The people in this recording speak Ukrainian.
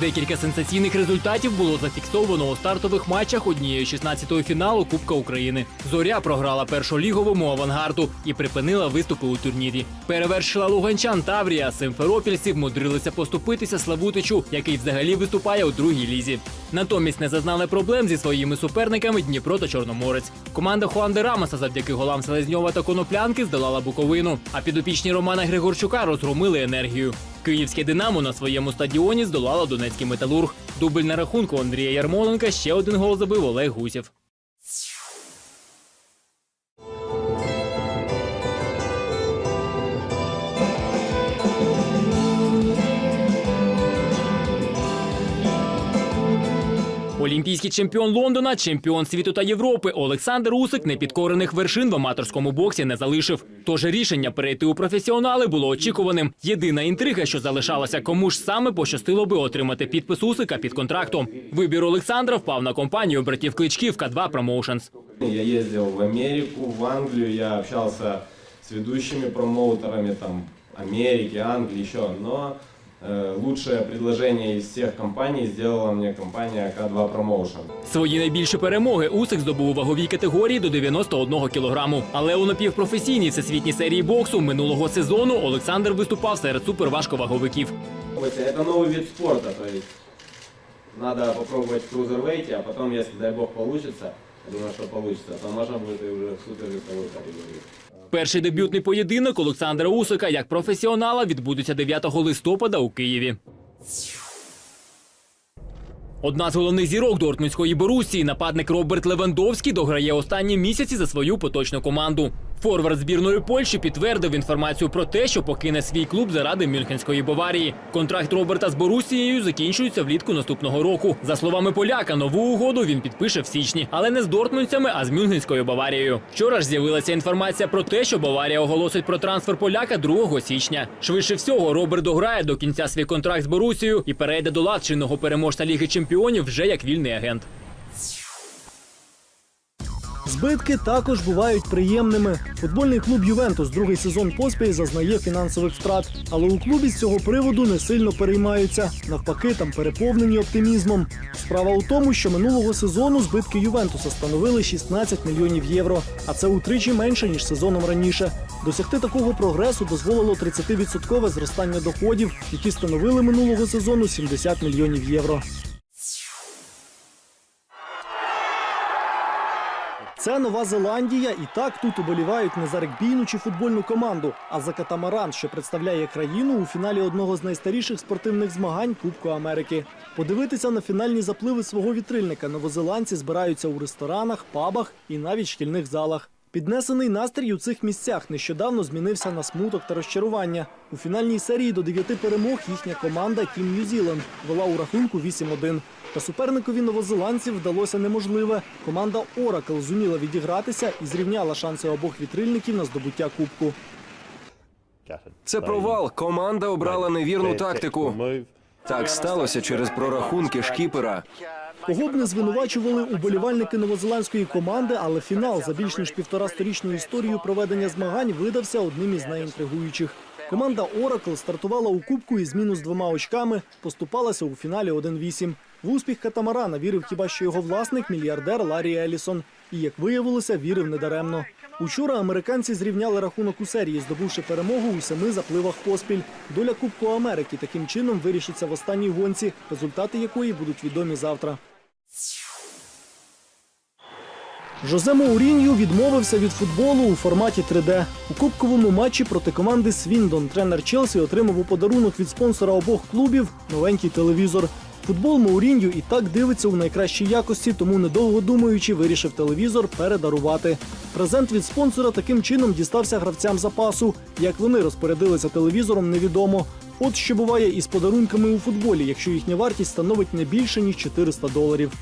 Декілька сенсаційних результатів було зафіксовано у стартових матчах однієї 16-ї фіналу Кубка України. Зоря програла першоліговому авангарду і припинила виступи у турнірі. Перевершила луганчан Таврія. Симферопільці вмудрилися поступитися Славутичу, який взагалі виступає у другій лізі. Натомість не зазнали проблем зі своїми суперниками Дніпро та Чорноморець. Команда Хуанде Рамоса завдяки голам Селезньова та Коноплянки здолала Буковину. А підопічні Романа Григорчука розгромили енергію. Київське Динамо на своєму стадіоні здолало Донецький металург. Дубль на рахунку Андрія Ярмоленка ще один гол забив Олег Гусєв. Олімпійський чемпіон Лондона, чемпіон світу та Європи Олександр Усик непідкорених вершин в аматорському боксі не залишив. Тож рішення перейти у професіонали було очікуваним. Єдина інтрига, що залишалася, кому ж саме пощастило би отримати підпис Усика під контрактом. Вибір Олександра впав на компанію братів Кличків К2 Promotions. Я ездил в Америку, в Англию, я общался с ведущими промоутерами там Америки, Англии еще, но э, лучшее предложение из всех компаний сделала мне компания К2 Promotion. Свої найбільші перемоги Усик здобув у ваговій категорії до 91 кілограму. Але у напівпрофесійній всесвітній серії боксу минулого сезону Олександр виступав серед суперважковаговиків. Это новый вид спорта, то есть надо попробовать в крузервейте, а потом, если дай бог получится, я думаю, что получится, то можно будет и уже в супервесовой категории. Перший дебютний поєдинок Олександра Усика як професіонала відбудеться 9 листопада у Києві. Одна з головних зірок Дортмундської Борусії, нападник Роберт Левандовський, дограє останні місяці за свою поточну команду. Форвард збірної Польщі підтвердив інформацію про те, що покине свій клуб заради Мюнхенської Баварії. Контракт Роберта з Борусією закінчується влітку наступного року. За словами поляка, нову угоду він підпише в січні, але не з дортмундцями, а з Мюнхенською Баварією. Вчора ж з'явилася інформація про те, що Баварія оголосить про трансфер поляка 2 січня. Швидше всього, Роберт дограє до кінця свій контракт з Борусією і перейде до лад чинного переможця Ліги Чемпіонів вже як вільний агент. Збитки також бувають приємними. Футбольний клуб Ювентус другий сезон поспіль зазнає фінансових втрат, але у клубі з цього приводу не сильно переймаються. Навпаки, там переповнені оптимізмом. Справа у тому, що минулого сезону збитки Ювентуса становили 16 мільйонів євро, а це утричі менше ніж сезоном раніше. Досягти такого прогресу дозволило 30% зростання доходів, які становили минулого сезону 70 мільйонів євро. Це Нова Зеландія, і так тут уболівають не за регбійну чи футбольну команду, а за катамаран, що представляє країну у фіналі одного з найстаріших спортивних змагань Кубку Америки. Подивитися на фінальні запливи свого вітрильника новозеландці збираються у ресторанах, пабах і навіть шкільних залах. Піднесений настрій у цих місцях нещодавно змінився на смуток та розчарування. У фінальній серії до дев'яти перемог їхня команда Тім Нью-Зіланд вела у рахунку 8-1. Та суперникові новозеландців вдалося неможливе. Команда Оракл зуміла відігратися і зрівняла шанси обох вітрильників на здобуття кубку. Це провал. Команда обрала невірну тактику. Так сталося через прорахунки шкіпера. Кого б не звинувачували уболівальники новозеландської команди, але фінал за більш ніж півторасторічну історію проведення змагань видався одним із найінтригуючих. Команда Оракл стартувала у кубку із мінус двома очками, поступалася у фіналі 1-8. В успіх катамарана вірив хіба що його власник, мільярдер Ларі Елісон. І, як виявилося, вірив недаремно. Учора американці зрівняли рахунок у серії, здобувши перемогу у семи запливах поспіль. Доля Кубку Америки таким чином вирішиться в останній гонці, результати якої будуть відомі завтра. Жозе Моурінью відмовився від футболу у форматі 3D. У кубковому матчі проти команди Свіндон тренер Челсі отримав у подарунок від спонсора обох клубів новенький телевізор. Футбол Моурінью і так дивиться у найкращій якості, тому недовго думаючи, вирішив телевізор передарувати. Презент від спонсора таким чином дістався гравцям запасу. Як вони розпорядилися телевізором, невідомо. От що буває із подарунками у футболі, якщо їхня вартість становить не більше ніж 400 доларів.